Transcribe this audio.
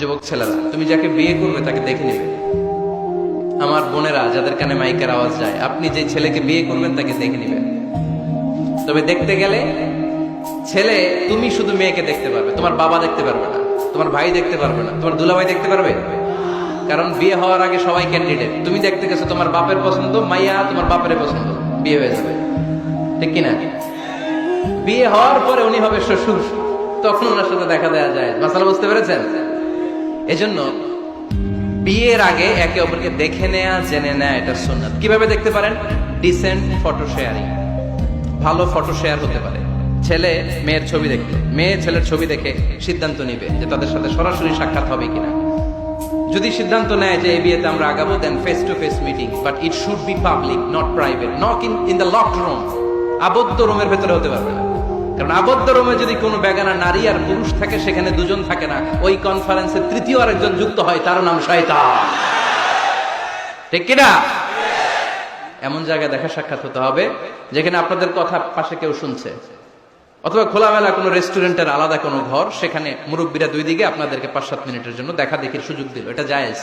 যুবক ছেলেরা, তুমি যাকে বিয়ে করবে তাকে দেখে নেবে। আমার বোনেরা, যাদের কানে মাইকের আওয়াজ যায়, আপনি যে ছেলেকে বিয়ে করবেন তাকে দেখে নেবেন তবে দেখতে গেলে ছেলে তুমি শুধু মেয়েকে দেখতে পারবে, তোমার বাবা দেখতে পারবে না, তোমার ভাই দেখতে পারবে না, তোমার দুলাভাই দেখতে পারবে? কারণ বিয়ে হওয়ার আগে সবাই ক্যান্ডিডেট তুমি দেখতে গেছো তোমার বাপের পছন্দ, মাইয়া তোমার বাপের পছন্দ, বিয়ে হয়ে যাবে। ঠিক কিনা? বিয়ে হওয়ার পরে উনি হবে শ্বশুর, তখন ওনার সাথে দেখা দেওয়া যায়। মাসালা বুঝতে পেরেছেন? এজন্য বিয়ের আগে একে অপরকে দেখে নেয়া, জেনে নেয়া, এটা সুন্নাত। কীভাবে দেখতে পারেন? ডিসেন্ট ফটো শেয়ারিং ভালো ফটো শেয়ার হতে পারে। ছেলে, মেয়ের ছবি দেখবে মেয়ে ছেলের ছবি দেখে সিদ্ধান্ত নিবে যে তাদের সাথে সরাসরি সাক্ষাৎ হবে কিনা। যদি সিদ্ধান্ত নেয় যে এই বিয়েতে আমরা আগাবো then face to face meeting but it should be public not private not in in the locked room আবদ্ধ রুমের ভেতরে হতে পারবে না। কারণ আবদ্ধ রুমে যদি কোনো বেগানা নারী আর পুরুষ থাকে, সেখানে দুজন থাকে না। ওই কনফারেন্সে তৃতীয় আরেকজন যুক্ত হয়, তার নাম শয়তান। ঠিক কিনা? এমন জায়গায় দেখা সাক্ষাৎ হতে হবে, যেখানে আপনাদের কথা পাশে কেউ শুনছে। অথবা খোলামেলা কোনো রেস্টুরেন্টের আলাদা কোনো ঘর, সেখানে মুরব্বীরা দুই দিকে আপনাদেরকে পাঁচ সাত মিনিটের জন্য দেখা দেখির সুযোগ দিল। এটা জায়েজ।